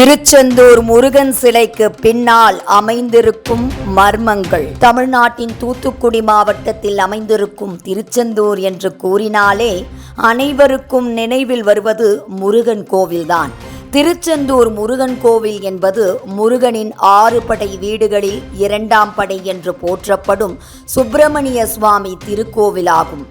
திருச்செந்தூர் முருகன் சிலைக்கு பின்னால் அமைந்திருக்கும் மர்மங்கள். தமிழ்நாட்டின் தூத்துக்குடி மாவட்டத்தில் அமைந்திருக்கும் திருச்செந்தூர் என்று கூறினாலே அனைவருக்கும் நினைவில் வருவது முருகன் கோவில்தான். திருச்செந்தூர் முருகன் கோவில் என்பது முருகனின் ஆறு படை வீடுகளில் இரண்டாம் படை என்று போற்றப்படும் சுப்பிரமணிய சுவாமி திருக்கோவிலாகும்.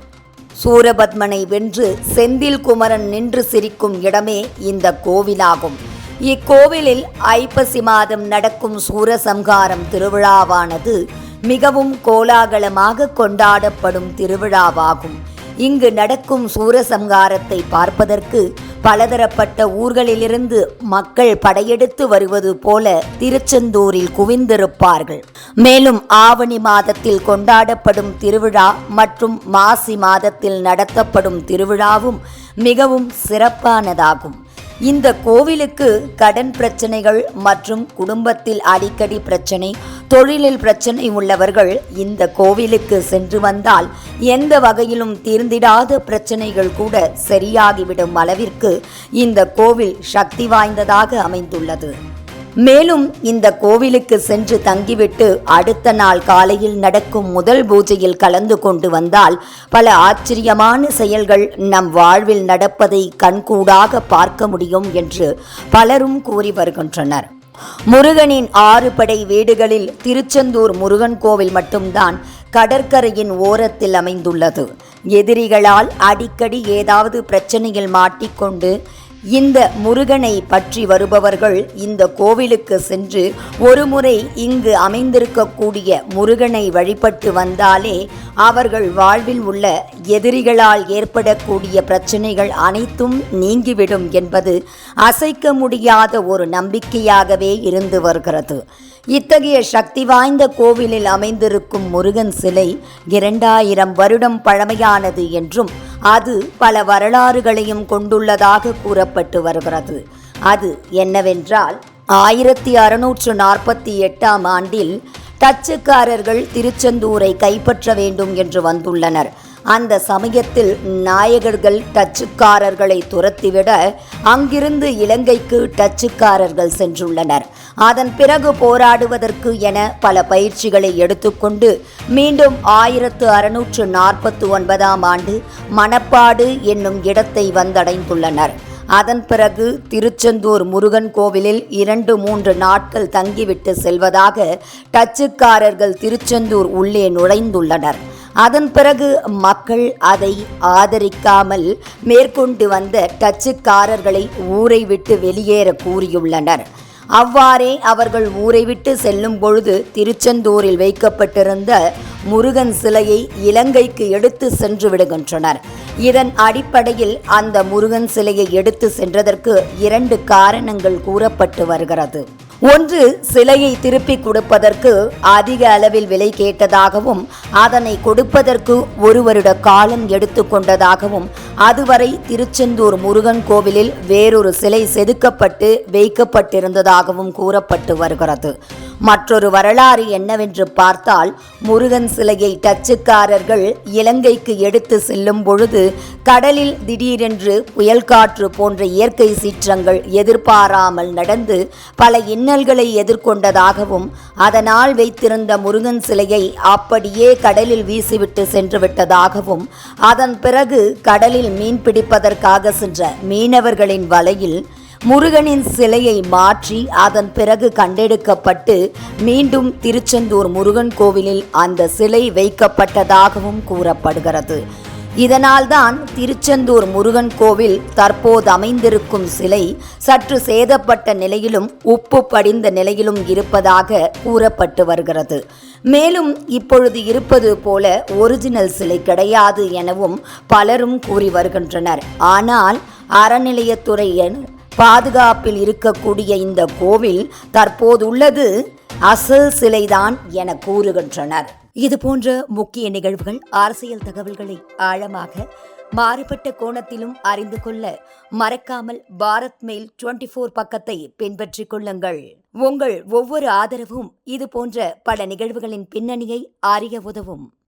சூரபத்மனை வென்று செந்தில் குமரன் நின்று சிரிக்கும் இடமே இந்த கோவிலாகும். இக்கோவிலில் ஐப்பசி மாதம் நடக்கும் சூரசம்ஹாரம் திருவிழாவானது மிகவும் கோலாகலமாக கொண்டாடப்படும் திருவிழாவாகும். இங்கு நடக்கும் சூரசம்ஹாரத்தை பார்ப்பதற்கு பலதரப்பட்ட ஊர்களிலிருந்து மக்கள் படையெடுத்து வருவது போல திருச்செந்தூரில் குவிந்திருப்பார்கள். மேலும் ஆவணி மாதத்தில் கொண்டாடப்படும் திருவிழா மற்றும் மாசி மாதத்தில் நடத்தப்படும் திருவிழாவும் மிகவும் சிறப்பானதாகும். இந்த கோவிலுக்கு கடன் பிரச்சனைகள் மற்றும் குடும்பத்தில் அடிக்கடி பிரச்சனை தொழிலில் பிரச்சனை உள்ளவர்கள் இந்த கோவிலுக்கு சென்று வந்தால் எந்த வகையிலும் தீர்ந்திடாத பிரச்சனைகள் கூட சரியாகிவிடும் அளவிற்கு இந்த கோவில் சக்தி வாய்ந்ததாக அமைந்துள்ளது. மேலும் இந்த கோவிலுக்கு சென்று தங்கிவிட்டு அடுத்த நாள் காலையில் நடக்கும் முதல் பூஜையில் கலந்து கொண்டு வந்தால் பல ஆச்சரியமான செயல்கள் நம் வாழ்வில் நடப்பதை கண்கூடாக பார்க்க முடியும் என்று பலரும் கூறி வருகின்றனர். முருகனின் ஆறு படை வீடுகளில் திருச்செந்தூர் முருகன் கோவில் மட்டும்தான் கடற்கரையின் ஓரத்தில் அமைந்துள்ளது. எதிரிகளால் அடிக்கடி ஏதாவது பிரச்சனையில் மாட்டிக்கொண்டு இந்த முருகனை பற்றி வருபவர்கள் இந்த கோவிலுக்கு சென்று ஒருமுறை இங்கு அமைந்திருக்கக்கூடிய முருகனை வழிபட்டு வந்தாலே அவர்கள் வாழ்வில் உள்ள எதிரிகளால் ஏற்படக்கூடிய பிரச்சனைகள் அனைத்தும் நீங்கிவிடும் என்பது அசைக்க முடியாத ஒரு நம்பிக்கையாகவே இருந்து வருகிறது. இத்தகைய சக்தி வாய்ந்த கோவிலில் அமைந்திருக்கும் முருகன் சிலை இரண்டாயிரம் வருடம் பழமையானது என்றும் அது பல வரலாறுகளையும் கொண்டுள்ளதாக கூறப்பட்டு வருகிறது. அது என்னவென்றால் ஆயிரத்தி அறுநூற்று நாற்பத்தி எட்டாம் ஆண்டில் டச்சுக்காரர்கள் திருச்செந்தூரை கைப்பற்ற வேண்டும் என்று வந்துள்ளனர். அந்த சமயத்தில் நாயகர்கள் டச்சுக்காரர்களை துரத்திவிட அங்கிருந்து இலங்கைக்கு டச்சுக்காரர்கள் சென்றுள்ளனர். அதன் பிறகு போராடுவதற்கு என பல பயிற்சிகளை எடுத்துக்கொண்டு மீண்டும் ஆயிரத்து அறுநூற்று நாற்பத்தி ஒன்பதாம் ஆண்டு மணப்பாடு என்னும் இடத்தை வந்தடைந்துள்ளனர். அதன் பிறகு திருச்செந்தூர் முருகன் கோவிலில் இரண்டு மூன்று நாட்கள் தங்கிவிட்டு செல்வதாக டச்சுக்காரர்கள் திருச்செந்தூர் உள்ளே நுழைந்துள்ளனர். அதன் பிறகு மக்கள் அதை ஆதரிக்காமல் மேற்கொண்டு வந்த டச்சுக்காரர்களை ஊரை விட்டு வெளியேற கூறியுள்ளனர். அவ்வாறே அவர்கள் ஊரை விட்டு செல்லும் பொழுது திருச்செந்தூரில் வைக்கப்பட்டிருந்த முருகன் சிலையை இலங்கைக்கு எடுத்து சென்று விடுகின்றனர். இதன் அடிப்படையில் அந்த முருகன் சிலையை எடுத்து சென்றதற்கு இரண்டு காரணங்கள் கூறப்பட்டு வருகிறது. ஒன்று சிலையை திருப்பி கொடுப்பதற்கு அதிக அளவில் விலை கேட்டதாகவும் அதனை கொடுப்பதற்கு ஒரு வருட காலம் எடுத்துக்கொண்டதாகவும் அதுவரை திருச்செந்தூர் முருகன் கோவிலில் வேறொரு சிலை செதுக்கப்பட்டு வைக்கப்பட்டிருந்ததாகவும் கூறப்பட்டு வருகிறது. மற்றொரு வரலாறு என்னவென்று பார்த்தால் முருகன் சிலையை டச்சுக்காரர்கள் இலங்கைக்கு எடுத்து செல்லும் பொழுது கடலில் திடீரென்று புயல் காற்று போன்ற இயற்கை சீற்றங்கள் எதிர்பாராமல் நடந்து பல இன்னல்களை எதிர்கொண்டதாகவும் அதனால் வைத்திருந்த முருகன் சிலையை அப்படியே கடலில் வீசிவிட்டு சென்று விட்டதாகவும் அதன் பிறகு கடலில் மீன் பிடிப்பதற்காக சென்ற மீனவர்களின் வலையில் முருகனின் சிலையை மாற்றி அதன் பிறகு கண்டெடுக்கப்பட்டு மீண்டும் திருச்செந்தூர் முருகன் கோவிலில் அந்த சிலை வைக்கப்பட்டதாகவும் கூறப்படுகிறது. இதனால்தான் திருச்செந்தூர் முருகன் கோவில் தற்போது அமைந்திருக்கும் சிலை சற்று சேதப்பட்ட நிலையிலும் உப்பு படிந்த நிலையிலும் இருப்பதாக கூறப்பட்டு வருகிறது. மேலும் இப்பொழுது இருப்பது போல ஒரிஜினல் சிலை கிடையாது எனவும் பலரும் கூறி வருகின்றனர். ஆனால் அறநிலையத்துறையின் பாதுகாப்பில் இருக்கக்கூடிய இந்த கோவில் தற்போதுள்ளது. அசல் சிலைதான் என கூறுகின்றனர். இது போன்ற முக்கிய நிகழ்வுகள் அரசியல் தகவல்களை ஆழமாக மாறுபட்ட கோணத்திலும் அறிந்து கொள்ள மறக்காமல் பாரத் மெயில் டுவெண்ட்டி ஃபோர் பக்கத்தை பின்பற்றிக் கொள்ளுங்கள். உங்கள் ஒவ்வொரு ஆதரவும் இது போன்ற பல நிகழ்வுகளின் பின்னணியை அறிய உதவும்.